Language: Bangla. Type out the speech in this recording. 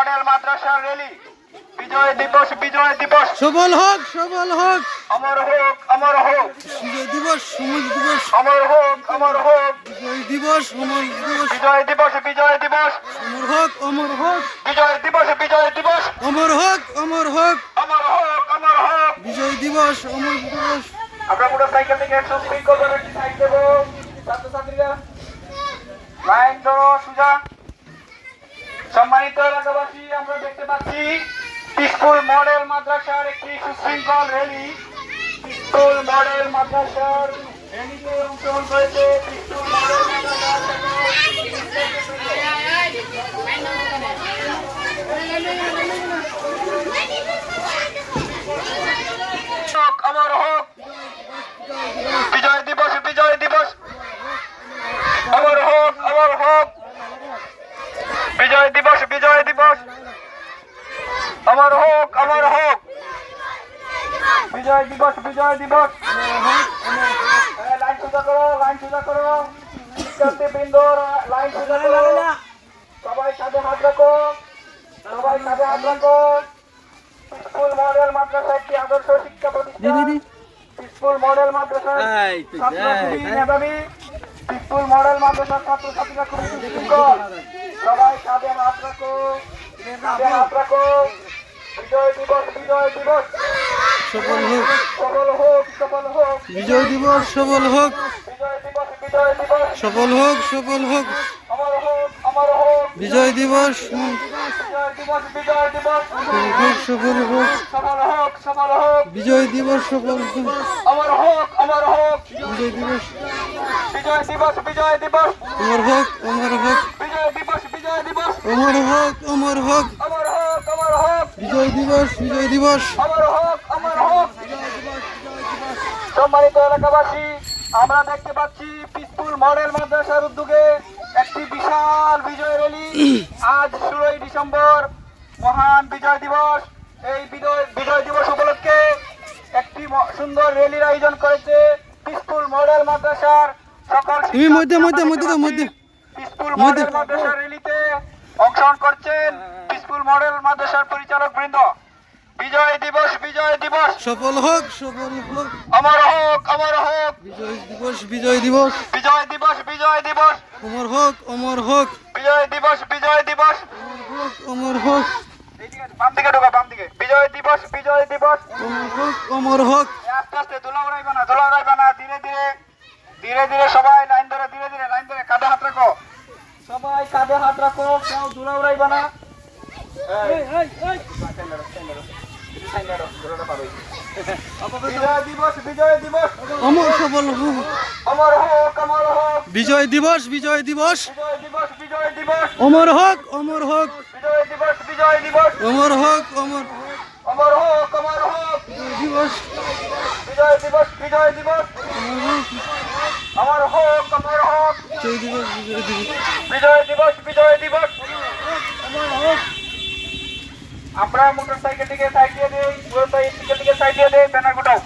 মডেল মাদ্রাসা রেলি বিজয় দিবস বিজয় দিবস। সবল হোক সবল হোক। অমর হোক অমর হোক। বিজয় দিবস সমাজ দিবস। অমর হোক অমর হোক। বিজয় দিবস সমাজ দিবস। বিজয় দিবস বিজয় দিবস। অমর হোক অমর হোক। বিজয় দিবস বিজয় দিবস। অমর হোক অমর হোক। অমর হোক অমর হোক। বিজয় দিবস অমর দিবস। আমরা মোটর সাইকেল থেকে একশো স্প্রিঙ্কল করে একটি সাইড দেবো। ছাত্রছাত্রীরা। লাইন ধরো সুজা। সম্মানিত এলাকাবাসী, আমরা দেখতে পাচ্ছি স্কুল মডেল মাদ্রাসার একটি সুশৃঙ্খল র্যালি। স্কুল মডেল মাদ্রাসার র্যালিতে অংশগ্রহণ করেছে স্কুল মডেল মাদ্রাসার হোক, অমর হোক বিজয় দিবস বিজয় দিবস অমর হোক অমর হোক বিজয় দিবস বিজয় দিবস অমর হোক আমার হোক। বিজয় দিবস বিজয় দিবস। হ্যাঁ, লাইন সোজা করো লাইন সোজা করো লাইন সোজা করো সবাই কাঁধে হাত রাখো। সবাই হাত রাখো। স্কুল মডেল মাদ্রাসা একটি আদর্শ শিক্ষা প্রতিষ্ঠান। স্কুল মডেল মাদ্রাসা। মেধাবী। স্কুল মাদ্রাসার ছাত্রছাত্রীরা খুবই সবাই কাঁধে হাত রাখো। হাত রাখো। বিজয় দিবস বিজয় দিবস। সফল হোক। সফল হোক সফল হোক। বিজয় দিবস সফল হোক। বিজয় দিবস বিজয় দিবস। সফল হোক সফল হোক। অমর হোক অমর হোক। বিজয় দিবস। বিজয় দিবস বিজয় দিবস। সফল হোক সফল হোক। সফল হোক বিজয় দিবস সফল হোক। অমর হোক অমর হোক। বিজয় দিবস। বিজয় দিবস বিজয় দিবস। অমর হোক অমর হোক। বিজয় দিবস বিজয় দিবস। অমর হোক অমর হোক। বিজয় দিবস বিজয় দিবস। সম্মানিত এলাকাবাসী আমরা দেখতে পাচ্ছি পিসফুল মডেল মাদ্রাসার উদ্যোগে একটি বিশাল বিজয় র্যালি। আজ ষোলোই ডিসেম্বর মহান বিজয় দিবস। এই বিজয় বিজয় দিবস উপলক্ষে একটি সুন্দর র্যালির আয়োজন করেছে পিসফুল মডেল মাদ্রাসার সকল তুমি মধ্যে, মধ্যে, মধ্যে মধ্যে। পিসফুল মডেল মাদ্রাসার র্যালিতে অংশগ্রহণ করছেন পিসফুল মডেল মাদ্রাসার পরিচালক বৃন্দ। বিজয় দিবস বিজয় দিবস। সফল হোক সফল হোক। অমর হোক অমর হোক। বিজয় দিবস বিজয় দিবস। বিজয় দিবস বিজয় দিবস। অমর হোক অমর হোক। বিজয় দিবস বিজয় দিবস। অমর হোক বাম দিকে ঢোকা বাম দিকে। বিজয় দিবস বিজয় দিবস। অমর হোক অমর হোক। আস্তে আস্তে দোলা উড়াইবে না উড়াইবে না। ধীরে ধীরে ধীরে ধীরে সবাই লাইন ধরে ধীরে ধীরে লাইন ধরে কাঁধে হাত রাখো। সবাই কাঁধে হাত রাখো কেউ দোলা উড়াইবে না বিজয় দিবস বিজয় দিবস অমর হোক অমর হোক অমর হোক বিজয় দিবস বিজয় দিবস। বিজয় দিবস বিজয় দিবস অমর হোক। অমর হোক বিজয় দিবস বিজয় দিবস। অমর হোক অমর অমর হোক অমর হোক। দিবস। বিজয় দিবস বিজয় দিবস। অমর হোক অমর হোক। বিজয় দিবস বিজয় দিবস। বিজয় দিবস বিজয় দিবস। আমরা মোটর সাইকেল থেকে সাইড দিয়ে দিই পুরো সাইকেল থেকে সাইড দিয়ে দিই ব্যানার গোটাও।